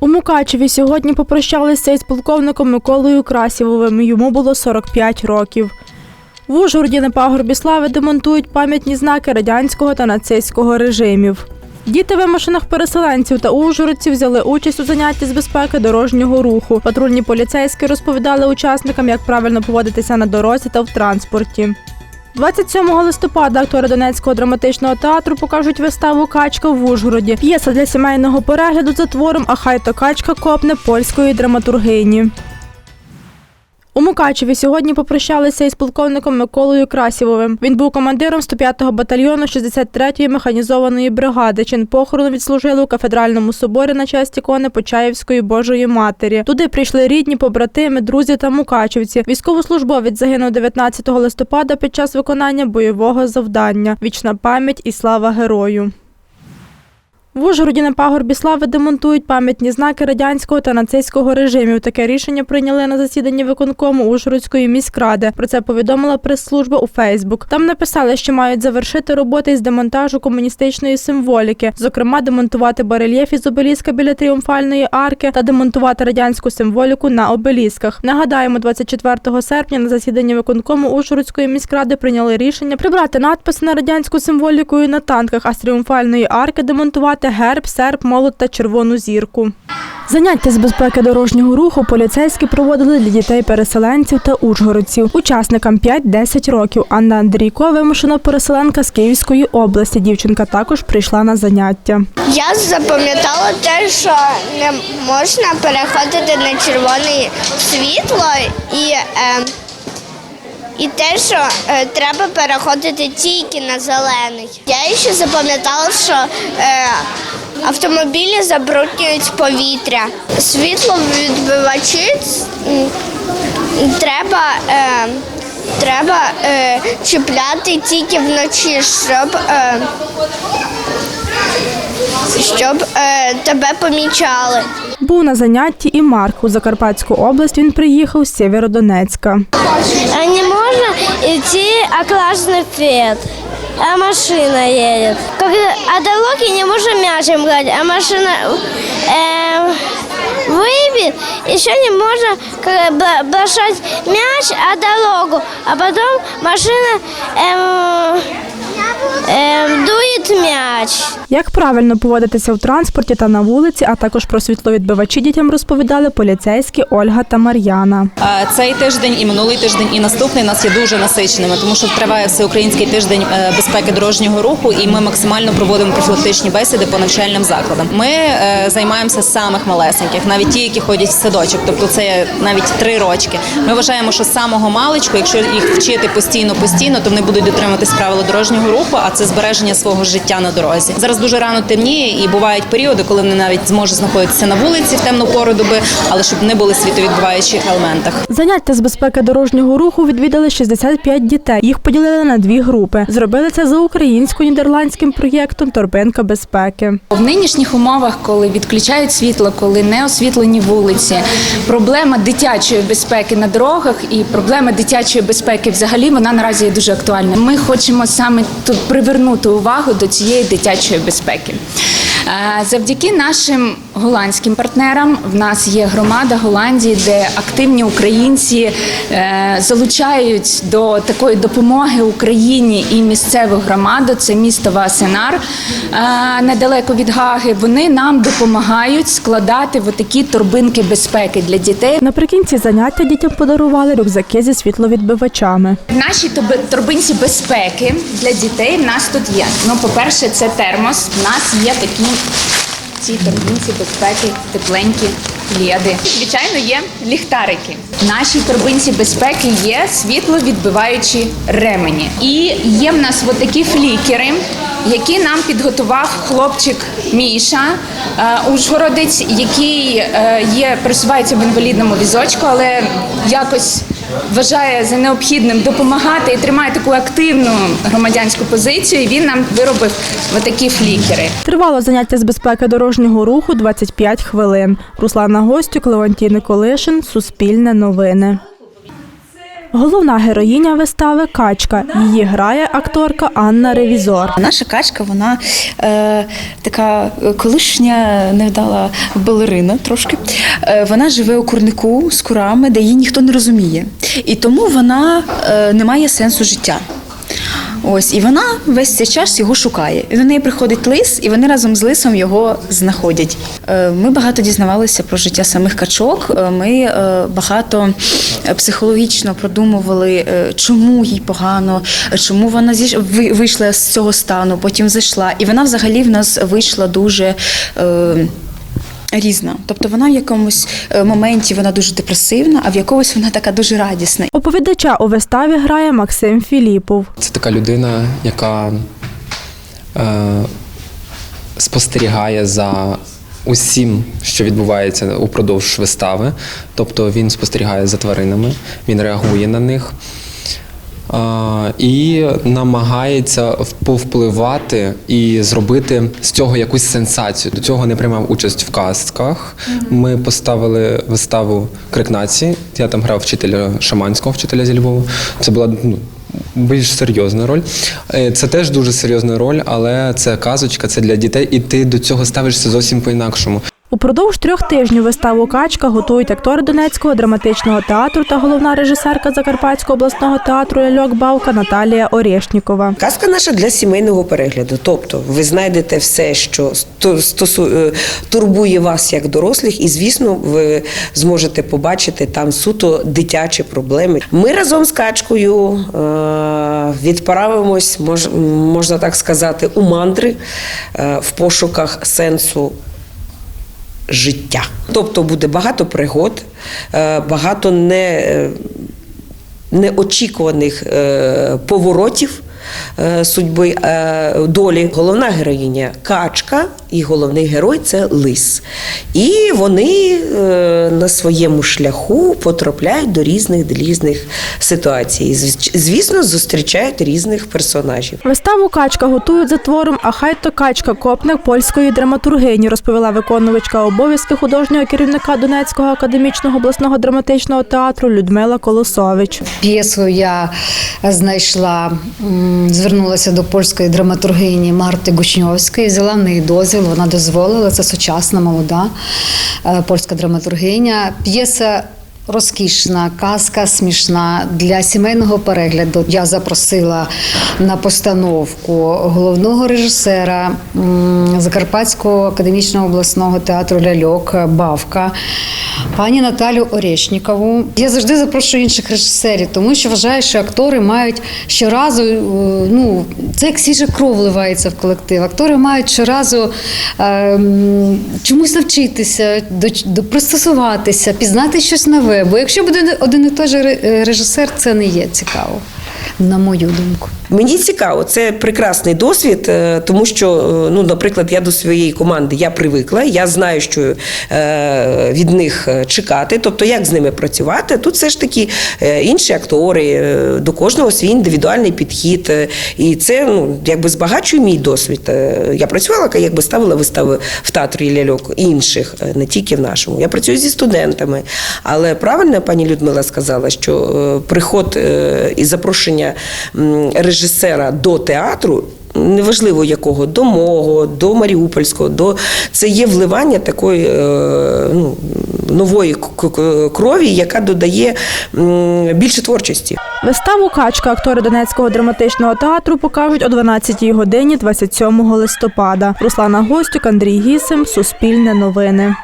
У Мукачеві сьогодні попрощалися із полковником Миколою Красівовим. Йому було 45 років. В Ужгороді на пагорбі слави демонтують пам'ятні знаки радянського та нацистського режимів. Діти вимушених переселенців та ужгородців взяли участь у занятті з безпеки дорожнього руху. Патрульні поліцейські розповідали учасникам, як правильно поводитися на дорозі та в транспорті. 27 листопада актори Донецького драматичного театру покажуть виставу Качка в Ужгороді. П'єса для сімейного перегляду за твором А хай то качка копне польської драматургині. У Мукачеві сьогодні попрощалися із полковником Миколою Красівовим. Він був командиром 105-го батальйону 63-ї механізованої бригади. Чин похорону відслужили у кафедральному соборі на честь ікони Почаївської Божої Матері. Туди прийшли рідні, побратими, друзі та мукачівці. Військовослужбовець загинув 19 листопада під час виконання бойового завдання. Вічна пам'ять і слава герою. В Ужгороді на пагорбі слави демонтують пам'ятні знаки радянського та нацистського режимів. Таке рішення прийняли на засіданні виконкому Ужгородської міськради. Про це повідомила прес-служба у Фейсбук. Там написали, що мають завершити роботи із демонтажу комуністичної символіки, зокрема, демонтувати барельєф із обеліска біля тріумфальної арки та демонтувати радянську символіку на обелісках. Нагадаємо, 24 серпня на засіданні виконкому Ужгородської міськради прийняли рішення прибрати надписи на радянську символіку на танках, а з тріумфальної арки демонтувати герб, серп, молот та червону зірку. Заняття з безпеки дорожнього руху поліцейські проводили для дітей-переселенців та ужгородців. Учасникам 5-10 років. Анна Андрійко вимушена переселенка з Київської області. Дівчинка також прийшла на заняття. Я запам'ятала те, що не можна переходити на червоне світло і, е, і те, що е, треба переходити тільки на зелений. Я ще запам'ятала, що е, автомобілі забруднюють повітря. Світло відбивачі треба. Е, Треба е, чіпляти тільки вночі, щоб е, щоб е, тебе помічали. Був на занятті і Марк. У Закарпатську область він приїхав з Сєвєродонецька. А идти оклассный фет, а машина едет. Как, а дороги не можно мячем играть, а машина э, выбит, еще не можно как, бро- бросать мяч, а дорогу, а потом машина эм, эм, дует мяч. Як правильно поводитися в транспорті та на вулиці, а також про світловідбивачі дітям розповідали поліцейські Ольга та Мар'яна. Цей тиждень і минулий тиждень, і наступний нас є дуже насиченими, тому що триває всеукраїнський тиждень е, безпеки дорожнього руху, і ми максимально проводимо профілактичні бесіди по навчальним закладам. Ми е, займаємося самих малесеньких, навіть ті, які ходять в садочок, тобто це навіть три рочки. Ми вважаємо, що з самого маличку, якщо їх вчити постійно, постійно, то вони будуть дотримуватись правил дорожнього руху, а це збереження свого життя на дорозі. Зараз дуже рано темніє, і бувають періоди, коли вони навіть зможуть знаходитися на вулиці в темну пору доби, але щоб не були світовідбиваючих елементах. Заняття з безпеки дорожнього руху відвідали 65 дітей. Їх поділили на дві групи. Зробили це за українсько-нідерландським проєктом Торбинка безпеки. В нинішніх умовах, коли відключають світло, коли не освітлені вулиці, проблема дитячої безпеки на дорогах і проблема дитячої безпеки взагалі вона наразі є дуже актуальна. Ми хочемо саме тут привернути увагу до цієї дитячої безпеки. Е, Завдяки нашим голландським партнерам в нас є громада Голландії, де активні українці е, залучають до такої допомоги Україні і місцеву громаду. Це місто Васенар е, недалеко від Гаги. Вони нам допомагають складати такі торбинки безпеки для дітей. Наприкінці заняття дітям подарували рюкзаки зі світловідбивачами. В нашій торбинці безпеки для дітей в нас тут є. Ну, по-перше, це термос. В нас є такі ці торбинці безпеки, тепленькі леди. Звичайно, є ліхтарики. В нашій торбинці безпеки є світловідбиваючі ремені. І є в нас отакі такі флікери, які нам підготував хлопчик Міша, е, Ужгородець, який е, є, пересувається в інвалідному візочку, але якось вважає за необхідним допомагати і тримає таку активну громадянську позицію. І він нам виробив отакі флікери. Тривало заняття з безпеки дорожнього руху 25 хвилин. Руслана Гостюк, Леонтій Николишин, Суспільне новини. Головна героїня вистави Качка. Її грає акторка Анна Ревізор. Наша качка, вона е, така колишня невдала балерина трошки. Е, вона живе у курнику з курами, де її ніхто не розуміє. І тому вона е, не має сенсу життя. Ось, і вона весь цей час його шукає. І до неї приходить лис, і вони разом з лисом його знаходять. Е, Ми багато дізнавалися про життя самих качок. Е, Ми е, багато психологічно продумували, чому їй погано, чому вона вийшла з цього стану, потім зайшла. І вона взагалі в нас вийшла дуже. Різна, тобто вона в якомусь е, моменті вона дуже депресивна, а в якомусь вона така дуже радісна. Оповідача у виставі грає Максим Філіпов. Це така людина, яка е, спостерігає за усім, що відбувається упродовж вистави. Тобто він спостерігає за тваринами, він реагує на них. І намагається повпливати і зробити з цього якусь сенсацію. До цього не приймав участь в казках. Ми поставили виставу Крик нації. Я там грав вчителя шаманського вчителя зі Львова. Це була ну, більш серйозна роль. Е, Це теж дуже серйозна роль, але це казочка, це для дітей, і ти до цього ставишся зовсім по-інакшому. Упродовж трьох тижнів виставу Качка готують актори Донецького драматичного театру та головна режисерка Закарпатського обласного театру Ляльок Бавка Наталія Орєшнікова. Казка наша для сімейного перегляду. Тобто ви знайдете все, що сто- стосу, е, турбує вас як дорослих, і звісно, ви зможете побачити там суто дитячі проблеми. Ми разом з качкою е, відправимось, мож, можна так сказати, у мандри е, в пошуках сенсу життя. Тобто буде багато пригод, е, багато не, е, неочікуваних е, поворотів. Е, Судьби е, долі головна героїня качка, і головний герой це лис. І вони е, на своєму шляху потрапляють до різних різних ситуацій. Звісно, зустрічають різних персонажів. Виставу Качка готують за твором А хай то качка копник польської драматургині, розповіла виконувачка обов'язки художнього керівника Донецького академічного обласного драматичного театру Людмила Колосович. П'єсу я знайшла, м, звернулася до польської драматургині Марти Гучньовської, взяла в неї дозвіл, вона дозволила. Це сучасна молода е, польська драматургиня. П'єса. Розкішна, казка смішна для сімейного перегляду. Я запросила на постановку головного режисера Закарпатського академічного обласного театру Ляльок Бавка, пані Наталю Орешнікову. Я завжди запрошую інших режисерів, тому що вважаю, що актори мають щоразу, е, ну це як свіжа кров вливається в колектив. Актори мають щоразу е, чомусь навчитися, до, до пристосуватися, пізнати щось нове. Бо якщо буде один і той же е, режисер, це не є цікаво, на мою думку. Мені цікаво, це прекрасний досвід, е, тому що, е, ну, наприклад, я до своєї команди я привикла, я знаю, що е, від них чекати, тобто як з ними працювати. Тут все ж таки інші актори, до кожного свій індивідуальний підхід. І це ну, якби збагачує мій досвід. Я працювала, якби ставила вистави в театрі ляльок інших, не тільки в нашому. Я працюю зі студентами. Але правильно пані Людмила сказала, що приход і запрошення режисера до театру. Неважливо якого, до мого, до Маріупольського, до це є вливання такої е, ну, нової крові, яка додає більше творчості. Виставу Качка актори Донецького драматичного театру покажуть о 12 годині 27 листопада. Руслана Гостюк, Андрій Гісим, Суспільне новини.